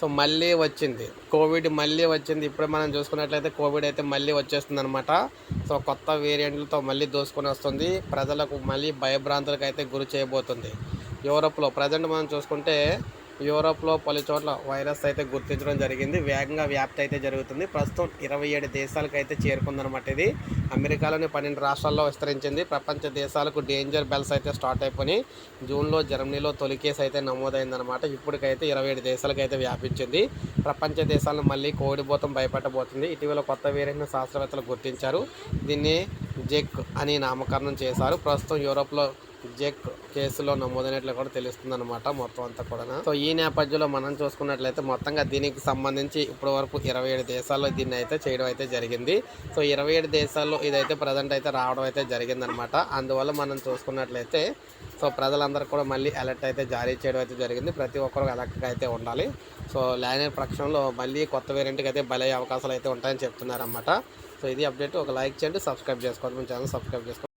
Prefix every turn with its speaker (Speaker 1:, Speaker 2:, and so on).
Speaker 1: So మళ్ళీ వచ్చింది. Covid మళ్ళీ వచ్చింది. ఇప్పుడు మనం చూసుకున్నట్లయితే కోవిడ్ అయితే మళ్ళీ వచ్చేస్తుంది అనమాట సో కొత్త వేరియంట్లతో మళ్ళీ దోసుకొని వస్తుంది. ప్రజలకు మళ్ళీ భయభ్రాంతులకు అయితే గురి చేయబోతుంది. యూరోప్లో ప్రజెంట్ మనం చూసుకుంటే యూరోప్లో పలు చోట్ల వైరస్ అయితే గుర్తించడం జరిగింది. వేగంగా వ్యాప్తి అయితే జరుగుతుంది. ప్రస్తుతం ఇరవై ఏడు దేశాలకు అయితే చేరుకుందనమాట ఇది. అమెరికాలోని పన్నెండు రాష్ట్రాల్లో విస్తరించింది. ప్రపంచ దేశాలకు డేంజర్ బెల్స్ అయితే స్టార్ట్ అయిపోయినాయి. జూన్లో జర్మనీలో తొలి కేసు అయితే నమోదైందనమాట ఇప్పటికైతే ఇరవై ఏడు దేశాలకు అయితే వ్యాపించింది. ప్రపంచ దేశాలను మళ్ళీ కోడిపోతం భయపెట్టబోతుంది. ఇటీవల కొత్త వేరియంట్ను శాస్త్రవేత్తలు గుర్తించారు. దీన్ని జెక్ అని నామకరణం చేశారు. ప్రస్తుతం యూరోప్లో జెక్ కేసులో నమోదైనట్లు కూడా తెలుస్తుంది అనమాట మొత్తం అంతా కూడా సో ఈ నేపథ్యంలో మనం చూసుకున్నట్లయితే మొత్తంగా దీనికి సంబంధించి ఇప్పటి వరకు ఇరవై ఏడు దేశాల్లో దీన్ని అయితే చేయడం అయితే జరిగింది. సో ఇరవై ఏడు దేశాల్లో ఇదైతే ప్రజెంట్ అయితే రావడం అయితే జరిగిందనమాట అందువల్ల మనం చూసుకున్నట్లయితే సో ప్రజలందరూ కూడా మళ్ళీ అలర్ట్ అయితే జారీ చేయడం అయితే జరిగింది. ప్రతి ఒక్కరు అలర్ట్గా అయితే ఉండాలి. సో లేని పక్షంలో మళ్ళీ కొత్త వేరియంట్కి అయితే బలయ్యే అవకాశాలు అయితే ఉంటాయని చెప్తున్నారన్నమాట. సో ఇది అప్డేట్ ఒక లైక్ చేయండి సబ్స్క్రైబ్ చేసుకోండి. మన ఛానల్ సబ్స్క్రైబ్ చేసుకోండి.